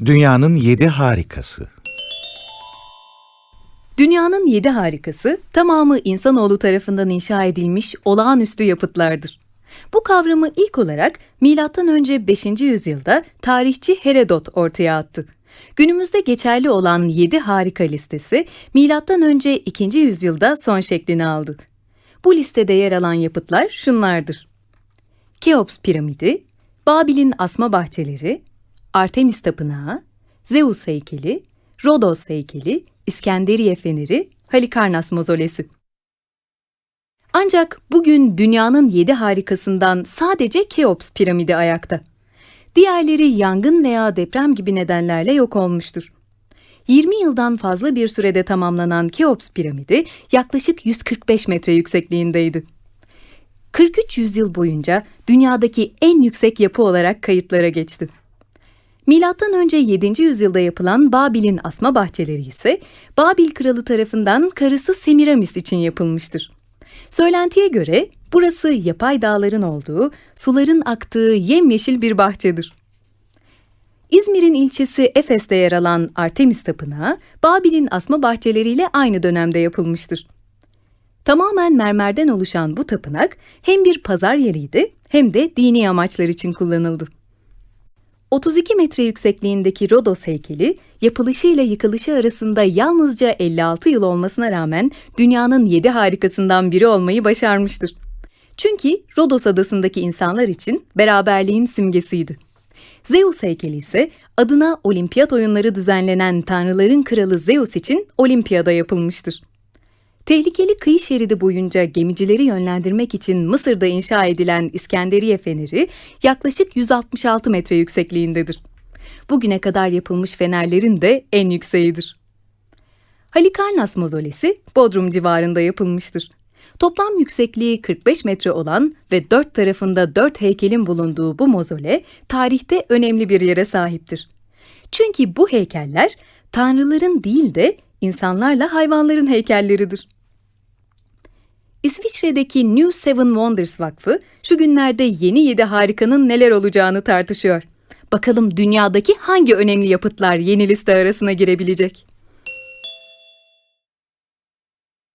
Dünyanın yedi harikası. Dünyanın yedi harikası tamamı insanoğlu tarafından inşa edilmiş olağanüstü yapıtlardır. Bu kavramı ilk olarak M.Ö. 5. yüzyılda tarihçi Herodot ortaya attı. Günümüzde geçerli olan yedi harika listesi M.Ö. 2. yüzyılda son şeklini aldı. Bu listede yer alan yapıtlar şunlardır. Keops piramidi, Babil'in asma bahçeleri, Artemis tapınağı, Zeus heykeli, Rodos heykeli, İskenderiye feneri, Halikarnas mozolesi. Ancak bugün dünyanın yedi harikasından sadece Keops piramidi ayakta. Diğerleri yangın veya deprem gibi nedenlerle yok olmuştur. 20 yıldan fazla bir sürede tamamlanan Keops piramidi yaklaşık 145 metre yüksekliğindeydi. 43 yüzyıl boyunca dünyadaki en yüksek yapı olarak kayıtlara geçti. Milattan önce 7. yüzyılda yapılan Babil'in asma bahçeleri ise Babil kralı tarafından karısı Semiramis için yapılmıştır. Söylentiye göre burası yapay dağların olduğu, suların aktığı yemyeşil bir bahçedir. İzmir'in ilçesi Efes'te yer alan Artemis Tapınağı, Babil'in asma bahçeleriyle aynı dönemde yapılmıştır. Tamamen mermerden oluşan bu tapınak hem bir pazar yeriydi hem de dini amaçlar için kullanıldı. 32 metre yüksekliğindeki Rodos heykeli, yapılışıyla yıkılışı arasında yalnızca 56 yıl olmasına rağmen dünyanın 7 harikasından biri olmayı başarmıştır. Çünkü Rodos adasındaki insanlar için beraberliğin simgesiydi. Zeus heykeli ise adına olimpiyat oyunları düzenlenen tanrıların kralı Zeus için olimpiyada yapılmıştır. Tehlikeli kıyı şeridi boyunca gemicileri yönlendirmek için Mısır'da inşa edilen İskenderiye Feneri yaklaşık 166 metre yüksekliğindedir. Bugüne kadar yapılmış fenerlerin de en yükseğidir. Halikarnas mozolesi Bodrum civarında yapılmıştır. Toplam yüksekliği 45 metre olan ve dört tarafında dört heykelin bulunduğu bu mozole tarihte önemli bir yere sahiptir. Çünkü bu heykeller tanrıların değil de insanlarla hayvanların heykelleridir. İsviçre'deki New Seven Wonders Vakfı şu günlerde yeni yedi harikanın neler olacağını tartışıyor. Bakalım dünyadaki hangi önemli yapıtlar yeni liste arasına girebilecek?